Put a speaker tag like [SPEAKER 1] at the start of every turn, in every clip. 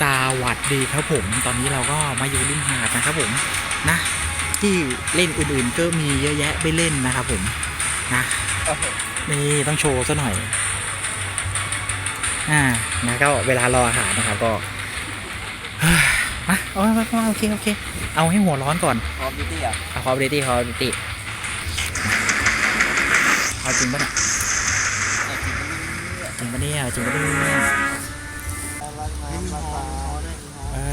[SPEAKER 1] สวัสดีครับผม ตอนนี้เราก็มาอยู่ริมหาดนะครับผมนะที่เล่นอื่นๆก็มีเยอะแยะไปเล่นนะครับผมนะนี่ต้องโชว์ซะหน่อยอ่านะก็เวลารออาหารนะครับก็มาเอามามาโอเคโอเค เอาให้หัวร้อนก่อน
[SPEAKER 2] คอมพิวเตอร์อะ
[SPEAKER 1] เอาคอร์ดิตี้คอร์ดิตี้เอาจริงปะเนี่ยจริงปะเนี่ยจริงปะเนี่ย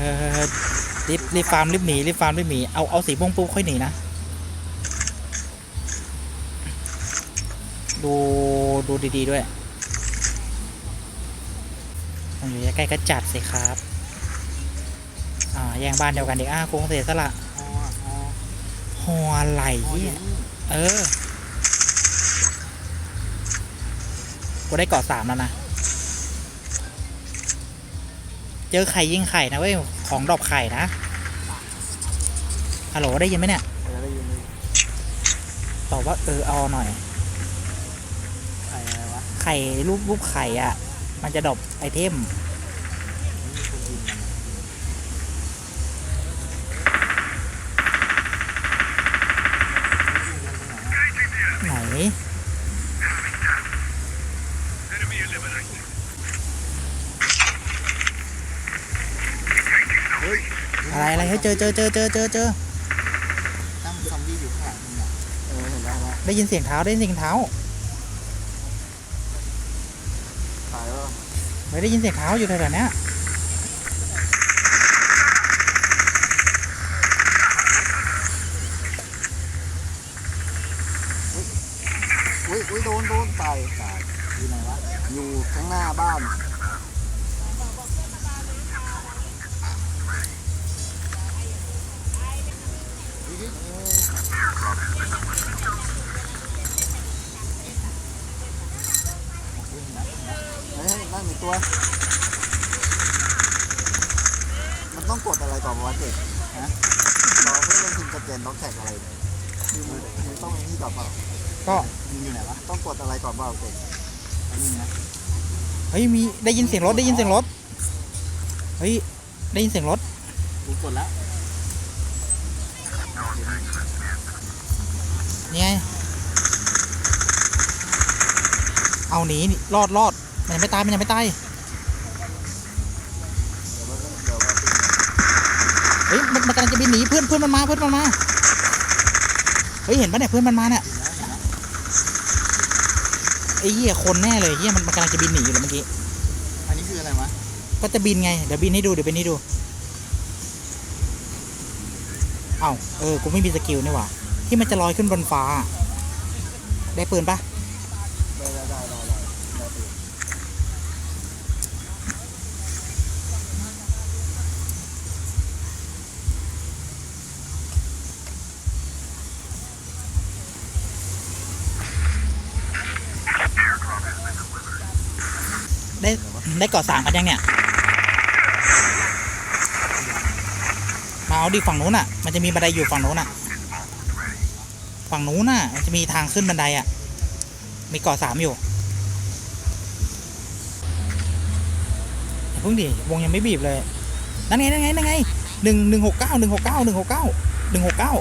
[SPEAKER 2] อ
[SPEAKER 1] รีบรีบฟาร์มรีบหนีรีบฟาร์มรีบหนีเอาเอาสีม่วงปุ๊บค่อยหนีนะ ดูดูดีๆด้วยต้องอยู่ใกล้ก็จัดสิครับอ่าแย่งบ้านเดียวกันเดิอ้าโคงเสียสละ
[SPEAKER 2] ฮอฮอ
[SPEAKER 1] หัวไหล
[SPEAKER 2] ฮออ
[SPEAKER 1] เหี้
[SPEAKER 2] ยู่
[SPEAKER 1] ย
[SPEAKER 2] นี่
[SPEAKER 1] เออกูได้เกาะสามแล้วนะ เจอไข่ยิงไข่นะเว้ย ของดรอปไข่นะฮัลโหลได้ยินไหมเนี่ย
[SPEAKER 2] เออได้ยินเลย
[SPEAKER 1] ตอบว่าเออเอาหน่อย
[SPEAKER 2] ใครอะไรวะ
[SPEAKER 1] ไข่รูปรูปไข่อะมันจะดรอปไอเทม
[SPEAKER 2] มี
[SPEAKER 1] อะไรอะไรเฮ้ยเจอเจอเจอเจอเจอเจอ
[SPEAKER 2] นั่งซอมบี้อยู่ข้างหลังมึงอะเออเห็นแล้วว่า
[SPEAKER 1] ได้ยินเสียงเท้าได้ยินเสียงเท้า
[SPEAKER 2] ตายแล้ว
[SPEAKER 1] ไม่ได้ยินเสียงเท้าอยู่แถวๆเนี้ย
[SPEAKER 2] อุ้ยอุ้ยโดนโดนตายตายอยู่ไหนวะอยู่ข้างหน้าบ้าน อะไรก่อนวะเจ็ดฮะเราเพื่อเล่นทีมสแกนต้องแท็กอะไรเนี่ยคือมันมันต้องไอ้นี่ก่อนเปล่า
[SPEAKER 1] ก็
[SPEAKER 2] มันอยู่ไหนวะต้องกดอะไรก่อนเปล่าเจ็ดอันนี้นะ
[SPEAKER 1] เฮ้ยมีได้ยินเสียงรถได้ยินเสียงรถเฮ้ยได้ยินเสียงรถ
[SPEAKER 2] กูกดแล้ว
[SPEAKER 1] นี่ไงเอาหนีนี่รอดรอดมันยังไม่ตายมันยังไม่ตาย ฮ้ยมันมันกำลังจะบินหนีเพื่อนเพื่อนมันมาเพื่อนมันมาเฮ้ยเห็นปะเนี่ยเพื่อนมันมาเนี่ยไอ้เหี้ยคนแน่เลยเหี้ยมันมันกำลังจะบินหนีอยู่แล้วเมื่อกี้
[SPEAKER 2] อันนี้คืออะไรวะ
[SPEAKER 1] ก็จะบินไงเดี๋ยวบินให้ดูเดี๋ยวบินให้ดูเอ้าเออกูไม่มีสกิลนี่หว่าที่มันจะลอยขึ้นบนฟ้า ได้ปืนปะ
[SPEAKER 2] ได้ได้ได้ได้ได้ได้
[SPEAKER 1] ได้เกาะสามกันยังเนี่ย มาเอาดิฝั่งนู้นอะ มันจะมีบันไดอยู่ฝั่งนู้นอะ ฝั่งนู้นน่ะ มันจะมีทางขึ้นบันไดอะ มีเกาะสามอยู่เพิ่งดิ วงยังไม่บีบเลย นั่นไง นั่นไง นั่นไงหนึ่งหนึ่งหกเก้าหนึ่งหกเก้าหนึ่งหกเก้าหนึ่งหกเก้า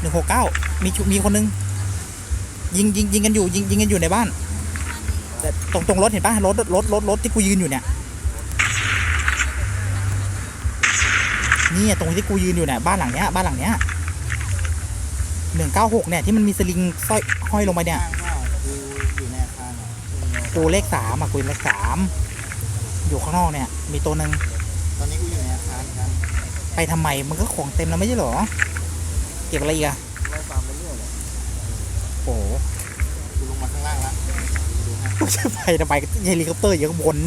[SPEAKER 1] หนึ่งหกเก้ามีมีคนนึง ยิงยิงยิงกันอยู่ยิงยิงกันอยู่ในบ้าน ต่ตรงตรงรถเห็นปะรถรถรถรถที่กูยืนอยู่เนี่ยเนี่ยตรงที่กูยืนอยู่เนี่ยบ้านหลังเนี้ยบ้านหลังเนี้ยหนึ่งเก้าหกเนี่ยที่มันมีสลิงสร้อยห้อยลงไปเนี่ย
[SPEAKER 2] ข้างว่ากูอยู่ในอาคารอะกูอยู่ใน
[SPEAKER 1] กูเลขสามอะกูเลขสามอยู่ข้างนอกเนี่ยมีตัวหนึ่ง
[SPEAKER 2] ตอนนี้กูอยู่ในอาคารกัน
[SPEAKER 1] ไปทำไมมันก็ของเต็มแล้วไม่ใช่เหรอ เก็บอะไรอีกอะ
[SPEAKER 2] ไล่ตามไปเรื่อยเลย
[SPEAKER 1] โอ้โห
[SPEAKER 2] กู ลงมาข้างล่างแล้วกูดูให้
[SPEAKER 1] กูจะไปทำไมเฮลิคอปเตอร์อยู่ข้างบน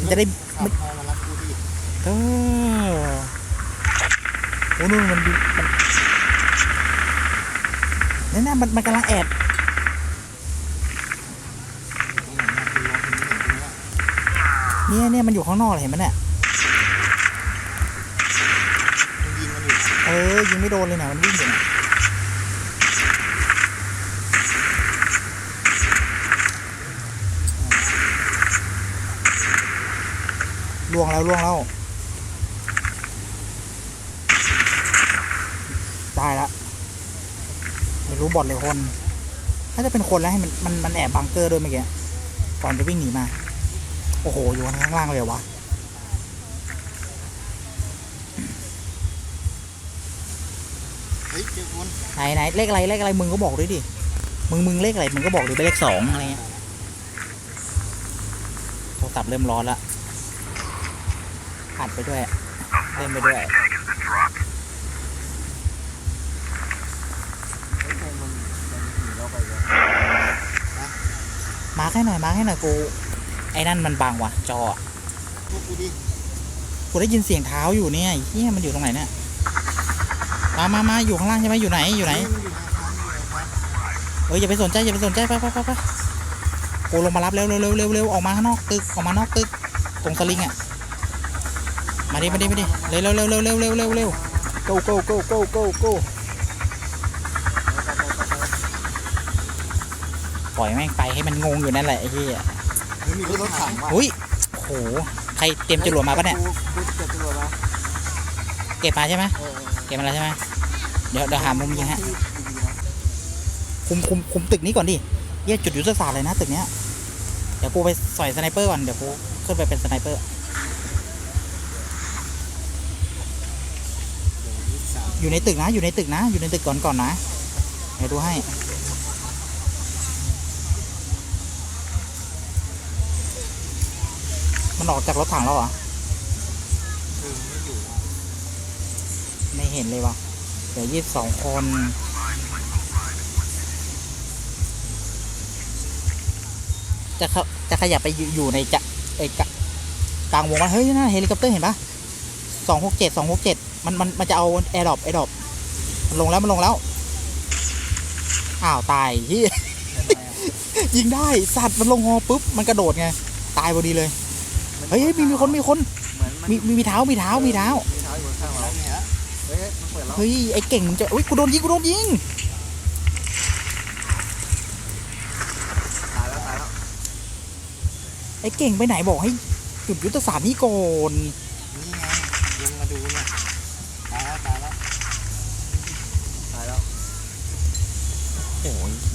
[SPEAKER 1] มันจะได้
[SPEAKER 2] ขับพอมารับกูดิ
[SPEAKER 1] เออโอ้นู่นมันดูมันนั่นน่ะมันมันกำลังแอบ
[SPEAKER 2] ตรงไหนนะกูลองทีนี้เห็นกูเนี่ย
[SPEAKER 1] เนี่ยเนี่ยมันอยู่ข้างนอกเลยเห็นไหมเนี่ย
[SPEAKER 2] มึงยิงมันอยู่
[SPEAKER 1] เออยิงไม่โดนเลยนะมันวิ่งอยู่นะ ล่วงแล้วล่วงแล้วได้แล้วไม่รู้บอดเลยคนถ้าจะเป็นคนแล้วให้มันมันมันแอบบังเกอร์ด้วยเมื่อกี้ก่อนจะวิ่งหนีมา โอ้โห อยู่ข้างล่างเลยวะไหนไหนเลขอะไรเลขอะไรมึงก็บอกด้วยดิ มึงมึงเลขอะไรมึงก็บอกดิไปเลขสองอะไรเงี้ยโทรศัพท์เริ่มร้อนละ อัดไปด้วย เล่นไปด้วย
[SPEAKER 2] เฮ้ยคงมันมันหนีเราไปแล้ว
[SPEAKER 1] มาร์คให้หน่อยมาร์คให้หน่อยกู ไอ้นั่นมันบังว่ะจออะ
[SPEAKER 2] พวกกูดิ
[SPEAKER 1] กูได้ยินเสียงเท้าอยู่เนี่ยไอ้เฮียมันอยู่ตรงไหนเนี่ยมามามาอยู่ข้างล่างใช่ไหมอยู่ไหนอยู่ไหน
[SPEAKER 2] เฮ้ยมันอยู่ในอาคารอยู่ในอาคาร
[SPEAKER 1] เอ้ยอย่าไปสนใจอย่าไปสนใจไปไปไปไปกูลงมารับเร็วเร็วเร็วเร็วเร็วออกมาข้างนอกตึกออกมานอกตึกตรงสลิงอะ มาดิมาดิมาดิเร็วเร็วเร็วเร็วเร็วเร็วเร็ว go go go go go go ปล่อยแม่งไปให้มันงงอยู่นั่นแหละไอ้
[SPEAKER 2] ที่มีร
[SPEAKER 1] อุ้ยโหใครเตรียมจรวดมาปะเนี่ย
[SPEAKER 2] เก็บมา
[SPEAKER 1] ใช่ไหม
[SPEAKER 2] เก็
[SPEAKER 1] บมาแล้วใช่ไหมเดี๋ยวเดี๋ยวหามุมยิงฮะคุมคุมคุมตึกนี้ก่อนดิเยี่ยจุดยุทธศาสตร์เลยนะตึกเนี้ยเดี๋ยวกูไปสอยสไนเปอร์ก่อนเดี๋ยวกูขึ้นไปเป็นสไนเปอร์ อยู่ในตึกนะ อยู่ในตึกนะ อยู่ในตึกก่อนก่อนนะ เดี๋ยวดูให้ มันออกจากรถถังแล้วเหรอ
[SPEAKER 2] ไม่อยู่ว่ะ
[SPEAKER 1] ไม่เห็นเลยวะเดี๋ยวยี่สิบสองคนจะเขาจะขยับไปอยู่ในจะไอกะกลางวงว่าเฮ้ยนั่นเฮลิคอปเตอร์เห็นปะ สองหกเจ็ดสองหกเจ็ดมันมันมันจะเอาแอร์ดรอปแอร์ดรอปมันลงแล้วมันลงแล้ว อ้าวตายที่
[SPEAKER 2] ทำไมอะ
[SPEAKER 1] ยิงได้สัตว์มันลงฮอปุ๊บมันกระโดดไงตายพอดีเลย เฮ้ยเฮ้ยมีมีคนมีคน
[SPEAKER 2] เหมือนมัน
[SPEAKER 1] มีมีมีเท้ามีเท้ามีเท้า
[SPEAKER 2] มีเท้าอยู่ข้างเราเนี่ยเฮ้ยมันเปิดแล้ว
[SPEAKER 1] เฮ้ยไอ้เก่งมึงจะอุ้ยกูโดนยิงกูโดนยิง
[SPEAKER 2] ตายแล้วตายแล้ว
[SPEAKER 1] ไอ้เก่งไปไหนบอกให้จุดยุทธศาสตร์นี่ก่อน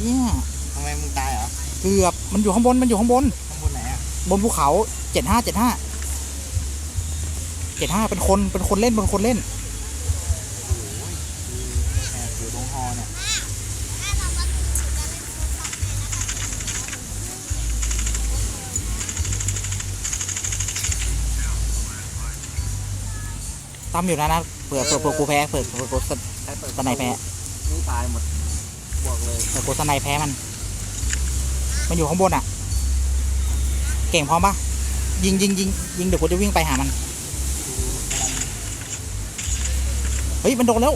[SPEAKER 2] เหี้
[SPEAKER 1] ย
[SPEAKER 2] ทำไมมึงตายเหรอ
[SPEAKER 1] เกือบมันอยู่ข้างบนมันอยู่ข้างบน
[SPEAKER 2] ข้างบนไหนอะ
[SPEAKER 1] บนภูเขาเจ็ดห้าเจ็ดห้าเจ็ดห้าเป็นคนเป็นคนเล่นเป็นคนเล่น
[SPEAKER 2] โอ้ยคือแอบอยู่ตรงฮอเนี่ย
[SPEAKER 1] ตามอยู่นะนะเผื่อเผื่อเผื่อกูแพ้เผื่อเผื่อกูส
[SPEAKER 2] ใครเปิด
[SPEAKER 1] ตอนไหนแพ้
[SPEAKER 2] นี่ตายหมด บอกเลย
[SPEAKER 1] เผื่อกูสไนแพ้มัน มันอยู่ข้างบนอะ เก่งพร้อมปะยิงยิงยิงยิงเดี๋ยวกูจะวิ่งไปหามัน เฮ้ยมันโดนแล้ว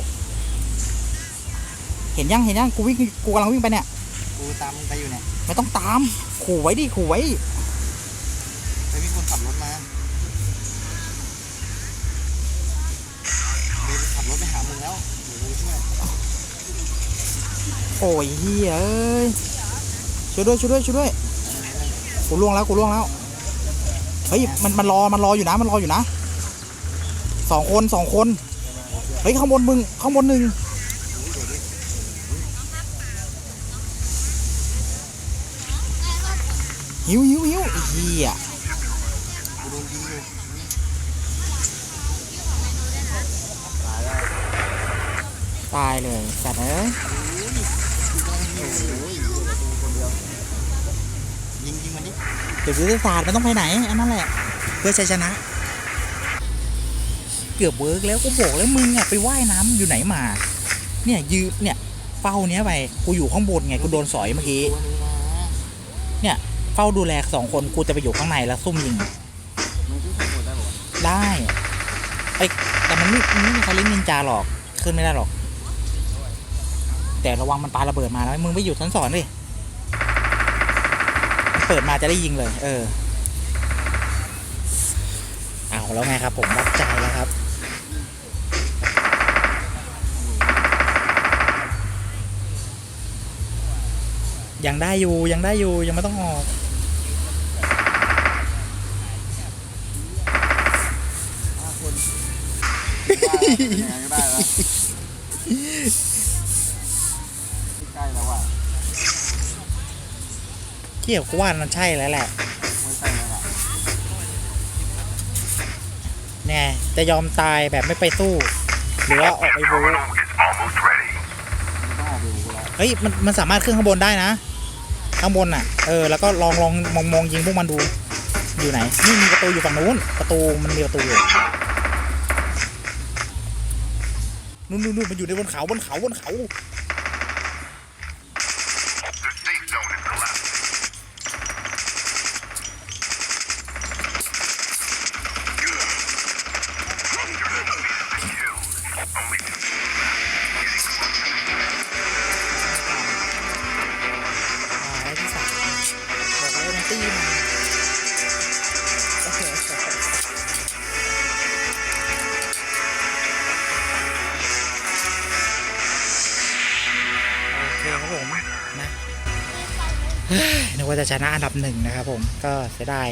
[SPEAKER 1] เห็นยังเห็นยังกูวิ่งกูกำลังวิ่งไปเนี่ย
[SPEAKER 2] กูตามมึงไปอยู่เนี่ย
[SPEAKER 1] ไม่ต้องตาม ขู่ไว้ดิขู่ไว้
[SPEAKER 2] ไปมีคนขับรถมา
[SPEAKER 1] โอ้ยเฮียเอ้ยช่วยด้วยช่วยด้วยช่วยด้วยกูล่วงแล้วกูล่วงแล้วเฮ้ยมันมันรอมันรออยู่นะมันรออยู่นะสองคนสองคนเฮ้ยข้างบนมึงข้างบนหนึ่งหิวหิวหิวเฮีย
[SPEAKER 2] ตายแล้ว
[SPEAKER 1] ตายเลยจัดเอ้ จุดยุทธศาสตร์มันต้องไปไหน อันนั้นแหละ เพื่อชัยชนะ เกือบเวิร์กแล้วกูบอกแล้วมึงอะไปว่ายน้ำอยู่ไหนมา เนี่ยยืนเนี่ยเฝ้าเนี้ยไปกูอยู่ข้างบนไงกูโดนสอยเมื่อกี้
[SPEAKER 2] ตัวนึงมา
[SPEAKER 1] เฝ้าดูแลสองคนกูจะไปอยู่ข้างในแล้วซุ่มยิง
[SPEAKER 2] มึงขึ้นข้างบนได้
[SPEAKER 1] ได้ไอแต่มันไม่มันไม่มีใครเล่นนินจาหรอกขึ้นไม่ได้หรอก แต่ระวังมันปาระเบิดมาแล้วมึงไปอยู่ชั้นสองดิ เปิดมาจะได้ยิงเลย เออ เอาแล้วไงครับ ผมวัดใจแล้วครับ ยังได้อยู่ยังได้อยู่ยังไม่ต้องออก เกี่ยวกูว่ามันใช่แล้วแหละ
[SPEAKER 2] ไม่ใช่แล้วล่ะ
[SPEAKER 1] เนี่ยจะยอมตายแบบไม่ไปสู้ หรือว่าออกไปบู๊
[SPEAKER 2] ไม่ต้องออกไปดูแล้ว
[SPEAKER 1] เฮ้ยมันมันสามารถขึ้นข้างบนได้นะ ข้างบนอะ เออ แล้วก็ลองลองมองมองยิงพวกมันดู อยู่ไหน นี่มีประตูอยู่ฝั่งนู้น ประตูมันมีประตูอยู่นู่นนู่นนู่นมันอยู่ในบนเขาบนเขาบนเขา ว่าจะชนะอันดับหนึ่งนะครับผมก็เสียดาย